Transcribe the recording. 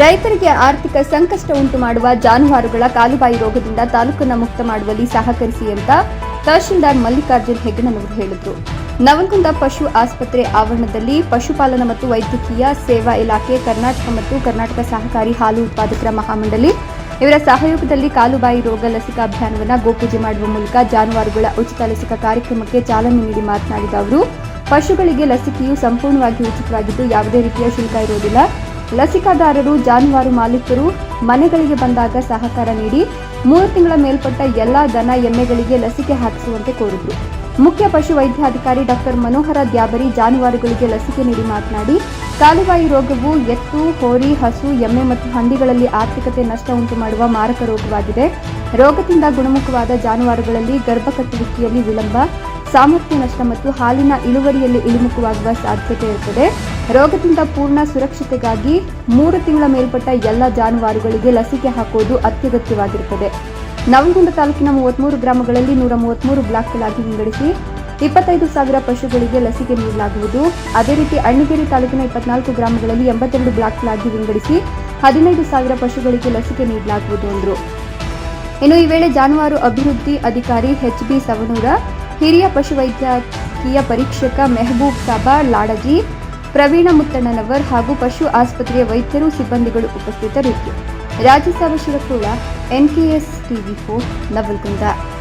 ರೈತರಿಗೆ ಆರ್ಥಿಕ ಸಂಕಷ್ಟ ಉಂಟು ಮಾಡುವ ಜಾನುವಾರುಗಳ ಕಾಲುಬಾಯಿ ರೋಗದಿಂದ ತಾಲೂಕನ್ನು ಮುಕ್ತ ಮಾಡುವಲ್ಲಿ ಸಹಕರಿಸಿ ಅಂತ ತಹಶೀಲ್ದಾರ್ ಮಲ್ಲಿಕಾರ್ಜುನ್ ಹೆಗ್ಗಣ್ಣನವರು ಹೇಳಿದರು. ನವಲಗುಂದ ಪಶು ಆಸ್ಪತ್ರೆ ಆವರಣದಲ್ಲಿ ಪಶುಪಾಲನಾ ಮತ್ತು ವೈದ್ಯಕೀಯ ಸೇವಾ ಇಲಾಖೆ, ಕರ್ನಾಟಕ ಮತ್ತು ಕರ್ನಾಟಕ ಸಹಕಾರಿ ಹಾಲು ಉತ್ಪಾದಕರ ಮಹಾಮಂಡಳಿ ಇವರ ಸಹಯೋಗದಲ್ಲಿ ಕಾಲುಬಾಯಿ ರೋಗ ಲಸಿಕಾ ಅಭಿಯಾನವನ್ನು ಗೋಪೂಜೆ ಮಾಡುವ ಮೂಲಕ ಜಾನುವಾರುಗಳ ಉಚಿತ ಲಸಿಕಾ ಕಾರ್ಯಕ್ರಮಕ್ಕೆ ಚಾಲನೆ ನೀಡಿ ಮಾತನಾಡಿದ ಅವರು, ಪಶುಗಳಿಗೆ ಲಸಿಕೆಯು ಸಂಪೂರ್ಣವಾಗಿ ಉಚಿತವಾಗಿದ್ದು ಯಾವುದೇ ರೀತಿಯ ಶುಲ್ಕ ಇರುವುದಿಲ್ಲ. ಲಸಿಕಾದಾರರು, ಜಾನುವಾರು ಮಾಲೀಕರು ಮನೆಗಳಿಗೆ ಬಂದಾಗ ಸಹಕಾರ ನೀಡಿ ಮೂರು ತಿಂಗಳ ಮೇಲ್ಪಟ್ಟ ಎಲ್ಲಾ ದನ ಎಮ್ಮೆಗಳಿಗೆ ಲಸಿಕೆ ಹಾಕಿಸುವಂತೆ ಕೋರಿದರು. ಮುಖ್ಯ ಪಶು ವೈದ್ಯಾಧಿಕಾರಿ ಡಾಕ್ಟರ್ ಮನೋಹರ ದ್ಯಾಬರಿ ಜಾನುವಾರುಗಳಿಗೆ ಲಸಿಕೆ ನೀಡಿ ಮಾತನಾಡಿ, ಕಾಲುಬಾಯಿ ರೋಗವು ಎತ್ತು, ಹೋರಿ, ಹಸು, ಎಮ್ಮೆ ಮತ್ತು ಹಂದಿಗಳಲ್ಲಿ ಆರ್ಥಿಕತೆ ನಷ್ಟ ಉಂಟು ಮಾಡುವ ಮಾರಕ ರೋಗವಾಗಿದೆ. ರೋಗದಿಂದ ಗುಣಮುಖವಾದ ಜಾನುವಾರುಗಳಲ್ಲಿ ಗರ್ಭ ಕಟ್ಟುವಿಕೆಯಲ್ಲಿ ವಿಳಂಬ ಸಾಮರ್ಥ್ಯ ನಷ್ಟ ಮತ್ತು ಹಾಲಿನ ಇಳುವರಿಯಲ್ಲಿ ಇಳಿಮುಖವಾಗುವ ಸಾಧ್ಯತೆ ಇರುತ್ತದೆ. ರೋಗದಿಂದ ಪೂರ್ಣ ಸುರಕ್ಷತೆಗಾಗಿ ಮೂರು ತಿಂಗಳ ಮೇಲ್ಪಟ್ಟ ಎಲ್ಲ ಜಾನುವಾರುಗಳಿಗೆ ಲಸಿಕೆ ಹಾಕುವುದು ಅತ್ಯಗತ್ಯವಾಗಿರುತ್ತದೆ. ನವಲಗುಂದ ತಾಲೂಕಿನ ಮೂವತ್ಮೂರು ಗ್ರಾಮಗಳಲ್ಲಿ ನೂರ ಮೂವತ್ಮೂರು ಬ್ಲಾಕ್ಗಳಾಗಿ ವಿಂಗಡಿಸಿ ಇಪ್ಪತ್ತೈದು ಸಾವಿರ ಪಶುಗಳಿಗೆ ಲಸಿಕೆ ನೀಡಲಾಗುವುದು. ಅದೇ ರೀತಿ ಅಣ್ಣಗೇರಿ ತಾಲೂಕಿನ ಇಪ್ಪತ್ನಾಲ್ಕು ಗ್ರಾಮಗಳಲ್ಲಿ ಎಂಬತ್ತೆರಡು ಬ್ಲಾಕ್ಗಳಾಗಿ ವಿಂಗಡಿಸಿ ಹದಿನೈದು ಸಾವಿರ ಪಶುಗಳಿಗೆ ಲಸಿಕೆ ನೀಡಲಾಗುವುದು ಎಂದರು ಇನ್ನು ಈ ವೇಳೆ ಜಾನುವಾರು ಅಭಿವೃದ್ಧಿ ಅಧಿಕಾರಿ ಎಚ್ ಬಿ ಸವಣೂರ ಹಿರಿಯ ಪಶುವೈದ್ಯಕೀಯ ಪರೀಕ್ಷಕ ಮೆಹಬೂಬ್ ಸಾಬಾ ಲಾಡಜಿ ಪ್ರವೀಣ ಮುತ್ತಣ್ಣನವರ್ ಹಾಗೂ ಪಶು ಆಸ್ಪತ್ರೆಯ ವೈದ್ಯರು ಸಿಬ್ಬಂದಿಗಳು ಉಪಸ್ಥಿತರಿದ್ದರು. Rajasab Shivakula, NKS TV four, Navalgund.